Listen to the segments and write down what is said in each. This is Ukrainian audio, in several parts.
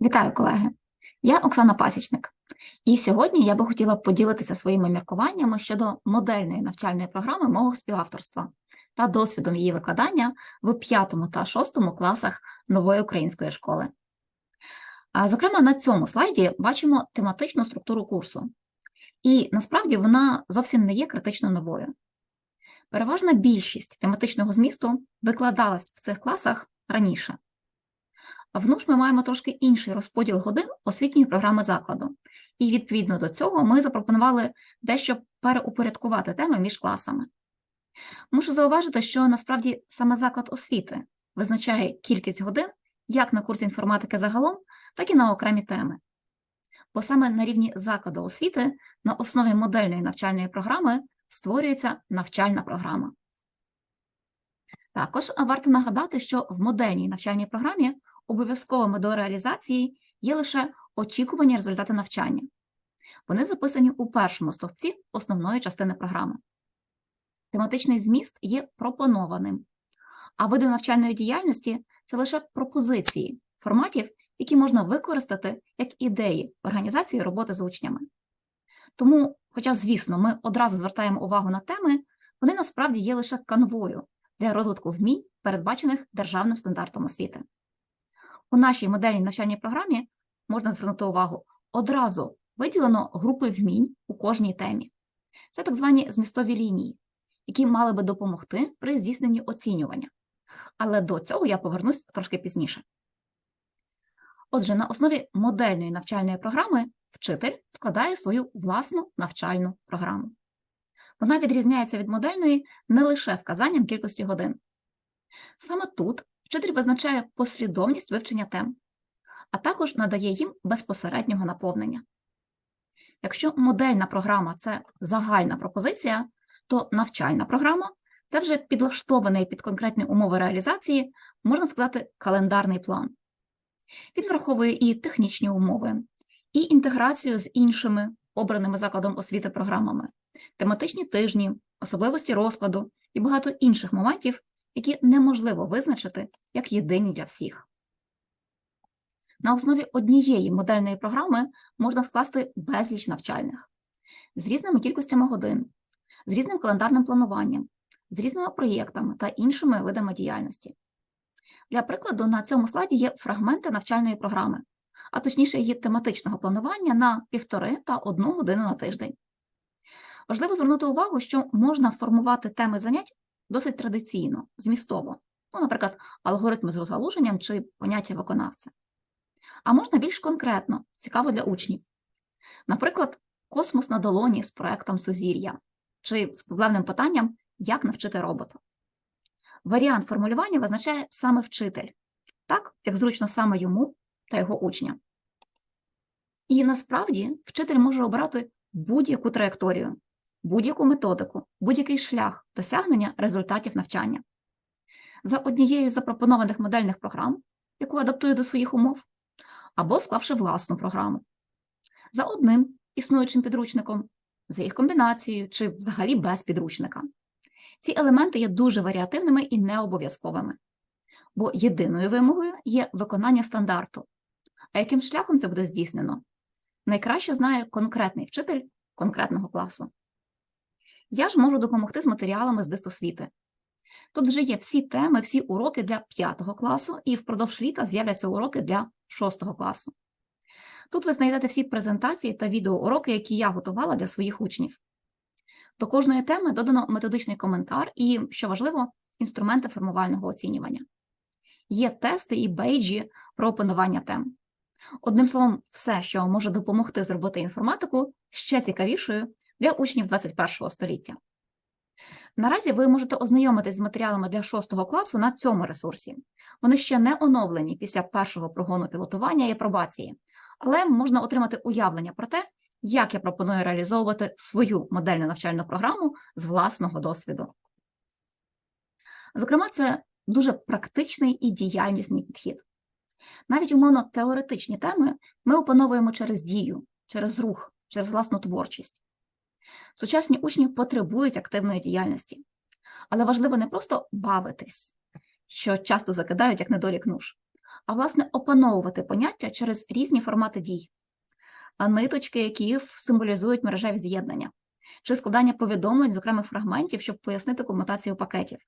Вітаю, колеги! Я Оксана Пасічник, і сьогодні я би хотіла поділитися своїми міркуваннями щодо модельної навчальної програми мого співавторства та досвідом її викладання в 5 та 6 класах нової української школи. Зокрема, на цьому слайді бачимо тематичну структуру курсу, і насправді вона зовсім не є критично новою. Переважна більшість тематичного змісту викладалась в цих класах раніше. В НУШ ми маємо трошки інший розподіл годин освітньої програми закладу, і відповідно до цього ми запропонували дещо переупорядкувати теми між класами. Мушу зауважити, що насправді саме заклад освіти визначає кількість годин як на курсі інформатики загалом, так і на окремі теми. Бо саме на рівні закладу освіти на основі модельної навчальної програми створюється навчальна програма. Також варто нагадати, що в модельній навчальній програмі обов'язковими до реалізації є лише очікувані результати навчання. Вони записані у першому стовпці основної частини програми. Тематичний зміст є пропонованим, а види навчальної діяльності це лише пропозиції форматів, які можна використати як ідеї організації роботи з учнями. Тому, хоча, звісно, ми одразу звертаємо увагу на теми, вони насправді є лише канвою для розвитку вмінь, передбачених державним стандартом освіти. У нашій модельній навчальній програмі можна звернути увагу одразу виділено групи вмінь у кожній темі. Це так звані змістові лінії, які мали би допомогти при здійсненні оцінювання. Але до цього я повернусь трошки пізніше. Отже, на основі модельної навчальної програми вчитель складає свою власну навчальну програму. Вона відрізняється від модельної не лише вказанням кількості годин. Саме тут вчитель визначає послідовність вивчення тем, а також надає їм безпосереднього наповнення. Якщо модельна програма це загальна пропозиція, то навчальна програма це вже підлаштований під конкретні умови реалізації, можна сказати, календарний план. Він враховує і технічні умови, і інтеграцію з іншими обраними закладом освіти програмами, тематичні тижні, особливості розкладу і багато інших моментів, які неможливо визначити як єдині для всіх. На основі однієї модельної програми можна скласти безліч навчальних з різними кількостями годин, з різним календарним плануванням, з різними проєктами та іншими видами діяльності. Для прикладу, на цьому слайді є фрагменти навчальної програми, а точніше її тематичного планування на півтори та одну годину на тиждень. Важливо звернути увагу, що можна формувати теми занять досить традиційно, змістово, ну, наприклад, алгоритми з розгалуженням чи поняття виконавця. А можна більш конкретно, цікаво для учнів. Наприклад, космос на долоні з проектом Сузір'я чи з проблемним питанням, як навчити робота. Варіант формулювання визначає саме вчитель, так, як зручно саме йому та його учням. І насправді вчитель може обрати будь-яку траєкторію, будь-яку методику, будь-який шлях досягнення результатів навчання. За однією з запропонованих модельних програм, яку адаптує до своїх умов, або склавши власну програму, за одним існуючим підручником, за їх комбінацією чи взагалі без підручника. Ці елементи є дуже варіативними і необов'язковими, бо єдиною вимогою є виконання стандарту. А яким шляхом це буде здійснено? Найкраще знає конкретний вчитель конкретного класу. Я ж можу допомогти з матеріалами з дистосвіти. Тут вже є всі теми, всі уроки для 5 класу, і впродовж літа з'являться уроки для 6 класу. Тут ви знайдете всі презентації та відеоуроки, які я готувала для своїх учнів. До кожної теми додано методичний коментар і, що важливо, інструменти формувального оцінювання. Є тести і бейджі про опанування тем. Одним словом, все, що може допомогти зробити інформатику ще цікавішою для учнів 21 століття. Наразі ви можете ознайомитись з матеріалами для 6 класу на цьому ресурсі. Вони ще не оновлені після першого прогону пілотування і апробації, але можна отримати уявлення про те, як я пропоную реалізовувати свою модельну навчальну програму з власного досвіду. Зокрема, це дуже практичний і діяльнісний підхід. Навіть умовно теоретичні теми ми опановуємо через дію, через рух, через власну творчість. Сучасні учні потребують активної діяльності, але важливо не просто бавитись, що часто закидають як недолік нуж, а власне опановувати поняття через різні формати дій, ниточки, які символізують мережеві з'єднання, чи складання повідомлень з окремих фрагментів, щоб пояснити комутацію пакетів.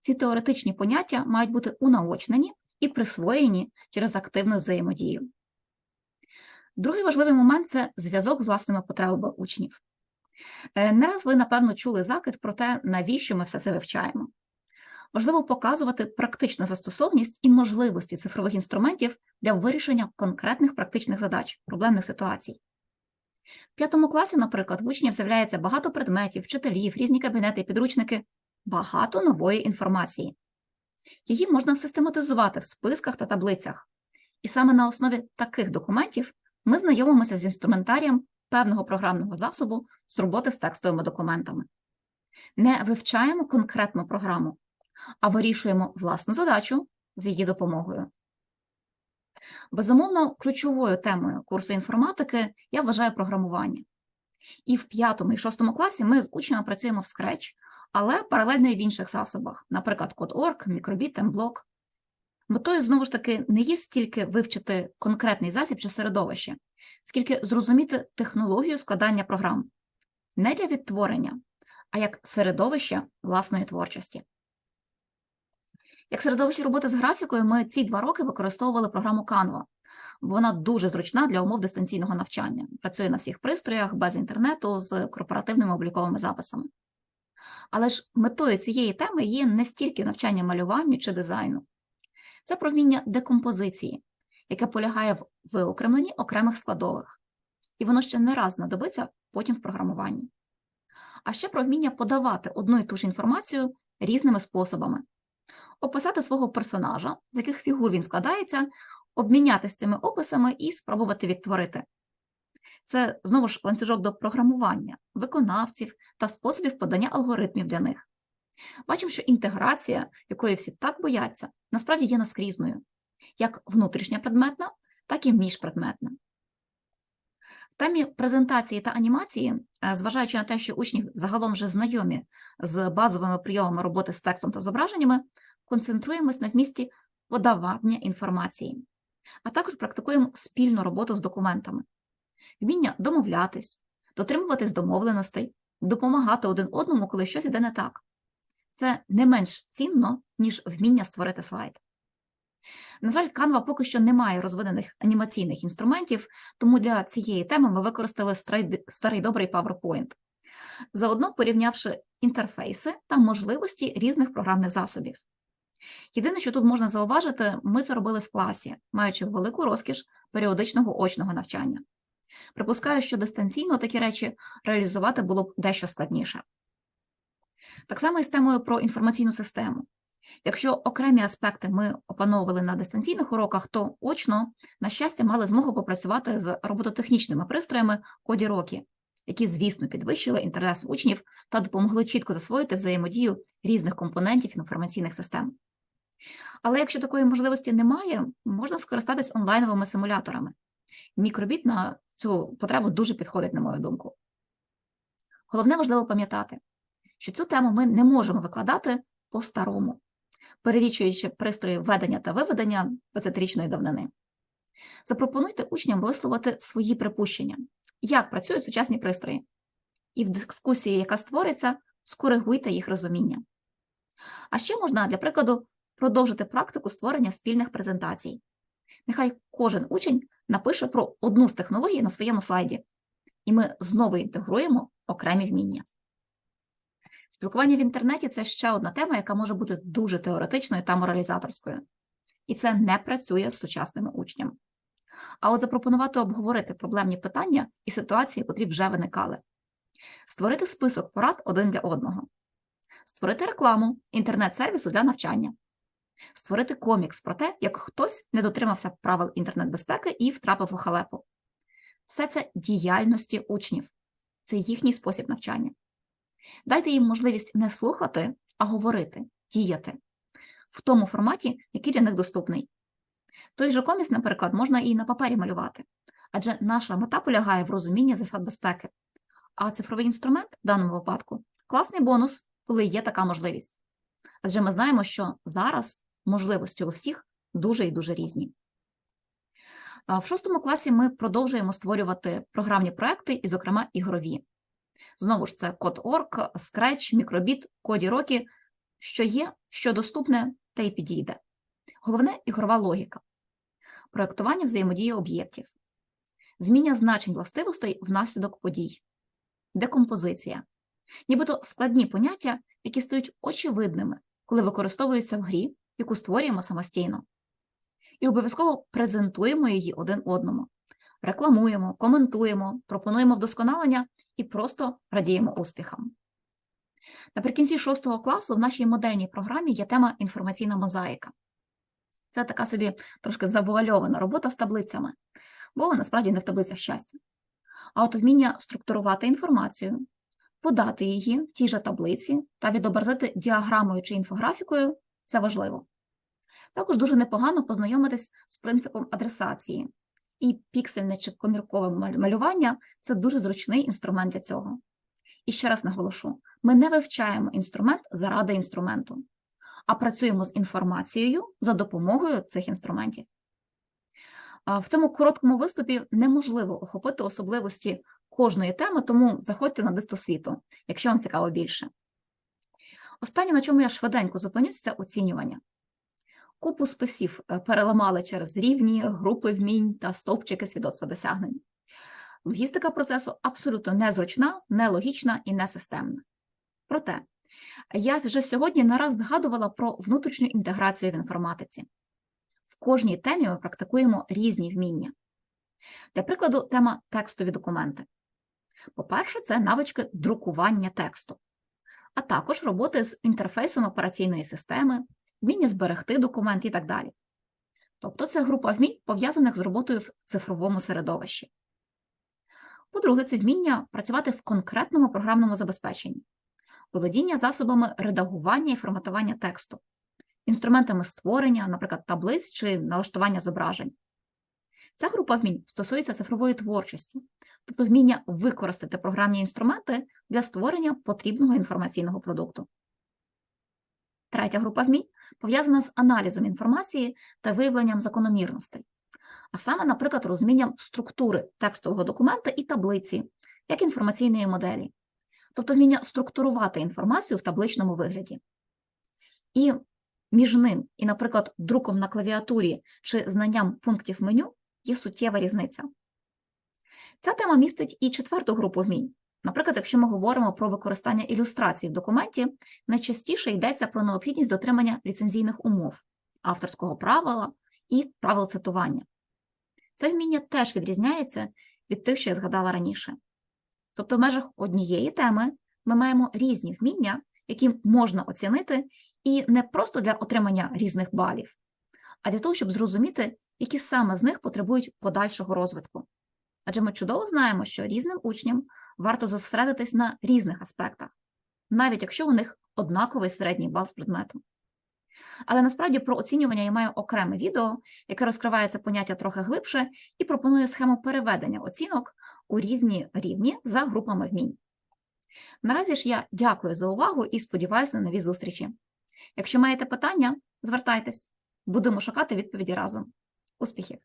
Ці теоретичні поняття мають бути унаочнені і присвоєні через активну взаємодію. Другий важливий момент це зв'язок з власними потребами учнів. Е, Не раз ви, напевно, чули закид про те, навіщо ми все це вивчаємо. Важливо показувати практичну застосовність і можливості цифрових інструментів для вирішення конкретних практичних задач, проблемних ситуацій. В п'ятому класі, наприклад, в учнів з'являється багато предметів, вчителів, різні кабінети, підручники, багато нової інформації. Її можна систематизувати в списках та таблицях. І саме на основі таких документів ми знайомимося з інструментарієм певного програмного засобу з роботи з текстовими документами. Не вивчаємо конкретну програму, а вирішуємо власну задачу з її допомогою. Безумовно, ключовою темою курсу інформатики я вважаю програмування. І в п'ятому і шостому класі ми з учнями працюємо в Scratch, але паралельно і в інших засобах, наприклад, Code.org, Microbit, MBlock. Метою знову ж таки не є стільки вивчити конкретний засіб чи середовище, скільки зрозуміти технологію складання програм не для відтворення, а як середовище власної творчості. Як середовище роботи з графікою, ми ці два роки використовували програму Canva. Вона дуже зручна для умов дистанційного навчання, працює на всіх пристроях без інтернету з корпоративними обліковими записами. Але ж метою цієї теми є не стільки навчання малюванню чи дизайну, це про вміння декомпозиції, яке полягає в виокремленні окремих складових, і воно ще не раз знадобиться потім в програмуванні. А ще про вміння подавати одну і ту ж інформацію різними способами, описати свого персонажа, з яких фігур він складається, обмінятися цими описами і спробувати відтворити. Це знову ж ланцюжок до програмування, виконавців та способів подання алгоритмів для них. Бачимо, що інтеграція, якої всі так бояться, насправді є наскрізною, як внутрішня предметна, так і міжпредметна. В темі презентації та анімації, е, зважаючи на те, що учні загалом вже знайомі з базовими прийомами роботи з текстом та зображеннями, концентруємось на вмісті подавання інформації, а також практикуємо спільну роботу з документами, вміння домовлятись, дотримуватись домовленостей, допомагати один одному, коли щось іде не так. Це не менш цінно, ніж вміння створити слайд. На жаль, Canva поки що не має розвинених анімаційних інструментів, тому для цієї теми ми використали старий добрий PowerPoint, заодно порівнявши інтерфейси та можливості різних програмних засобів. Єдине, що тут можна зауважити, ми це робили в класі, маючи велику розкіш періодичного очного навчання. Припускаю, що дистанційно такі речі реалізувати було б дещо складніше. Так само і з темою про інформаційну систему. Якщо окремі аспекти ми опановували на дистанційних уроках, то очно, на щастя, мали змогу попрацювати з робототехнічними пристроями в ході роки, які, звісно, підвищили інтерес учнів та допомогли чітко засвоїти взаємодію різних компонентів інформаційних систем. Але якщо такої можливості немає, можна скористатись онлайновими симуляторами. Мікробіт на цю потребу дуже підходить, на мою думку. Головне важливо пам'ятати, що цю тему ми не можемо викладати по-старому, перелічуючи пристрої введення та виведення 20-річної давнини. Запропонуйте учням висловити свої припущення, як працюють сучасні пристрої, і в дискусії, яка створиться, скоригуйте їх розуміння. А ще можна, для прикладу, продовжити практику створення спільних презентацій. Нехай кожен учень напише про одну з технологій на своєму слайді, і ми знову інтегруємо окремі вміння. Спілкування в інтернеті це ще одна тема, яка може бути дуже теоретичною та моралізаторською. І це не працює з сучасними учнями. А от запропонувати обговорити проблемні питання і ситуації, котрі вже виникали, створити список порад один для одного, створити рекламу інтернет-сервісу для навчання, створити комікс про те, як хтось не дотримався правил інтернет-безпеки і втрапив у халепу. Все це діяльності учнів, це їхній спосіб навчання. Дайте їм можливість не слухати, а говорити, діяти в тому форматі, який для них доступний. Той же коміс, наприклад, можна і на папері малювати, адже наша мета полягає в розумінні засад безпеки. А цифровий інструмент в даному випадку класний бонус, коли є така можливість. Адже ми знаємо, що зараз можливості у всіх дуже і дуже різні. В шостому класі ми продовжуємо створювати програмні проекти, і, зокрема, ігрові. Знову ж це Code.org, Scratch, Microbit, Кодірокі, що є, що доступне, та й підійде. Головне ігрова логіка, проектування взаємодії об'єктів, зміння значень властивостей внаслідок подій, декомпозиція, нібито складні поняття, які стають очевидними, коли використовуються в грі, яку створюємо самостійно. І обов'язково презентуємо її один одному, рекламуємо, коментуємо, пропонуємо вдосконалення і просто радіємо успіхам. Наприкінці шостого класу в нашій модельній програмі є тема інформаційна мозаїка. Це така собі трошки завуальована робота з таблицями, бо насправді не в таблицях щастя. А от вміння структурувати інформацію, подати її в тій же таблиці та відобразити діаграмою чи інфографікою це важливо. Також дуже непогано познайомитись з принципом адресації. І піксельне чи коміркове малювання це дуже зручний інструмент для цього. І ще раз наголошу: ми не вивчаємо інструмент заради інструменту, а працюємо з інформацією за допомогою цих інструментів. В цьому короткому виступі неможливо охопити особливості кожної теми, тому заходьте на дистосвіту, якщо вам цікаво більше. Останнє, на чому я швиденько зупинюся, це оцінювання. Купу списів е, переламали через рівні, групи вмінь та стовпчики свідоцтва досягнень. Логістика процесу абсолютно незручна, нелогічна і несистемна. Проте, я вже сьогодні не раз згадувала про внутрішню інтеграцію в інформатиці. В кожній темі ми практикуємо різні вміння. Для прикладу, тема текстові документи. По-перше, це навички друкування тексту, а також роботи з інтерфейсом операційної системи, вміння зберегти документ і так далі. Тобто це група вмінь, пов'язаних з роботою в цифровому середовищі. По-друге, це вміння працювати в конкретному програмному забезпеченні, володіння засобами редагування і форматування тексту, інструментами створення, наприклад, таблиць чи налаштування зображень. Ця група вмінь стосується цифрової творчості, тобто вміння використати програмні інструменти для створення потрібного інформаційного продукту. Третя група вмінь пов'язана з аналізом інформації та виявленням закономірностей, а саме, наприклад, розумінням структури текстового документа і таблиці, як інформаційної моделі, тобто вміння структурувати інформацію в табличному вигляді. І між ним і, наприклад, друком на клавіатурі чи знанням пунктів меню є суттєва різниця. Ця тема містить і четверту групу вмінь. Наприклад, якщо ми говоримо про використання ілюстрацій в документі, найчастіше йдеться про необхідність дотримання ліцензійних умов, авторського правила і правил цитування. Це вміння теж відрізняється від тих, що я згадала раніше. Тобто, в межах однієї теми ми маємо різні вміння, які можна оцінити, і не просто для отримання різних балів, а для того, щоб зрозуміти, які саме з них потребують подальшого розвитку. Адже ми чудово знаємо, що різним учням варто зосередитись на різних аспектах, навіть якщо у них однаковий середній бал з предмету. Але насправді про оцінювання я маю окреме відео, яке розкриває це поняття трохи глибше і пропонує схему переведення оцінок у різні рівні за групами вмінь. Наразі ж я дякую за увагу і сподіваюся на нові зустрічі. Якщо маєте питання, звертайтесь, будемо шукати відповіді разом. Успіхів!